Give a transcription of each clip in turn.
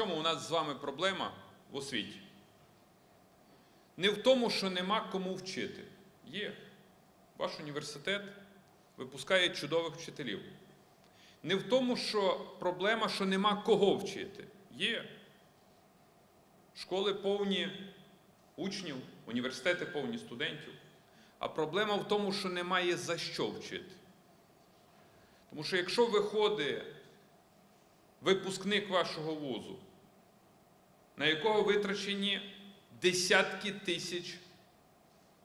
чому у нас з вами проблема в освіті? Не в тому, що нема кому вчити. Є. Ваш університет випускає чудових вчителів. Не в тому, що проблема, що нема кого вчити. Є. Школи повні учнів, університети повні студентів. А проблема в тому, що немає за що вчити. Тому що якщо виходить випускник вашого вузу, на якого витрачені десятки тисяч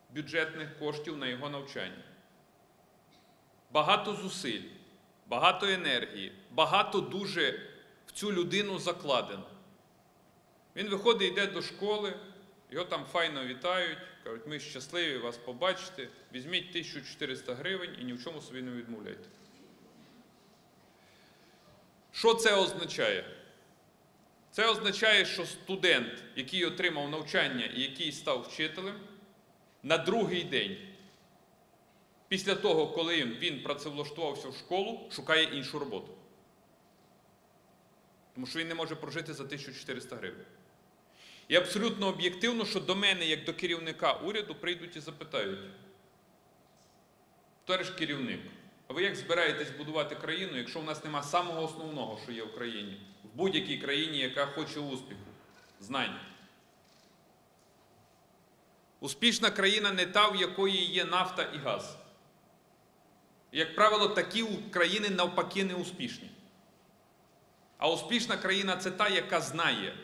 бюджетних коштів на його навчання, багато зусиль, багато енергії, багато дуже в цю людину закладено. Він виходить, йде до школи, його там файно вітають, кажуть, ми щасливі вас побачити, візьміть 1400 гривень і ні в чому собі не відмовляйте. Що це означає? Це означає, що студент, який отримав навчання і який став вчителем, на другий день, після того, коли він працевлаштувався в школу, шукає іншу роботу. Тому що він не може прожити за 1400 гривень. І абсолютно об'єктивно, що до мене, як до керівника уряду, прийдуть і запитають: товариш керівник, а ви як збираєтесь будувати країну, якщо в нас нема самого основного, що є в країні, в будь-якій країні, яка хоче успіху, знань? Успішна країна не та, в якої є нафта і газ. Як правило, такі країни навпаки не успішні. А успішна країна це та, яка знає,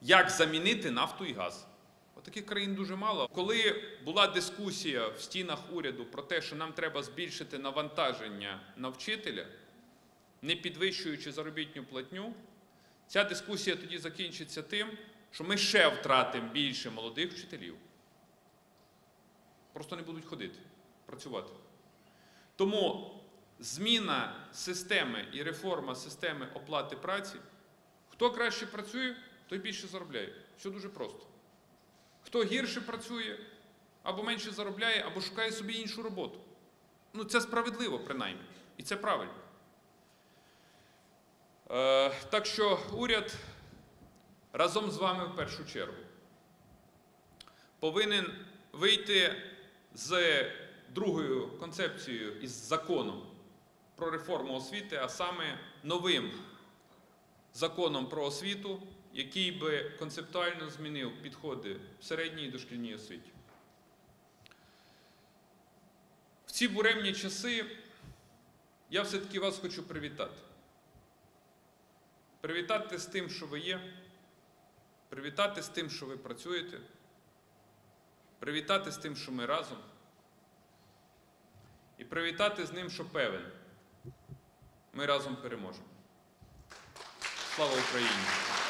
як замінити нафту і газ. Таких країн дуже мало. Коли була дискусія в стінах уряду про те, що нам треба збільшити навантаження на вчителя, не підвищуючи заробітню платню, ця дискусія тоді закінчиться тим, що ми ще втратимо більше молодих вчителів. Просто не будуть ходити, працювати. Тому зміна системи і реформа системи оплати праці, хто краще працює, той більше заробляє. Все дуже просто. Хто гірше працює, або менше заробляє, або шукає собі іншу роботу. Ну, це справедливо, принаймні. І це правильно. Е, так що уряд разом з вами в першу чергу повинен вийти з другою концепцією із законом про реформу освіти, а саме новим законом про освіту, який би концептуально змінив підходи в середній дошкільній освіті. В ці буремні часи я все-таки вас хочу привітати. Привітати з тим, що ви є, привітати з тим, що ви працюєте, привітати з тим, що ми разом, і привітати з ним, що певен, ми разом переможемо. Слава Україні!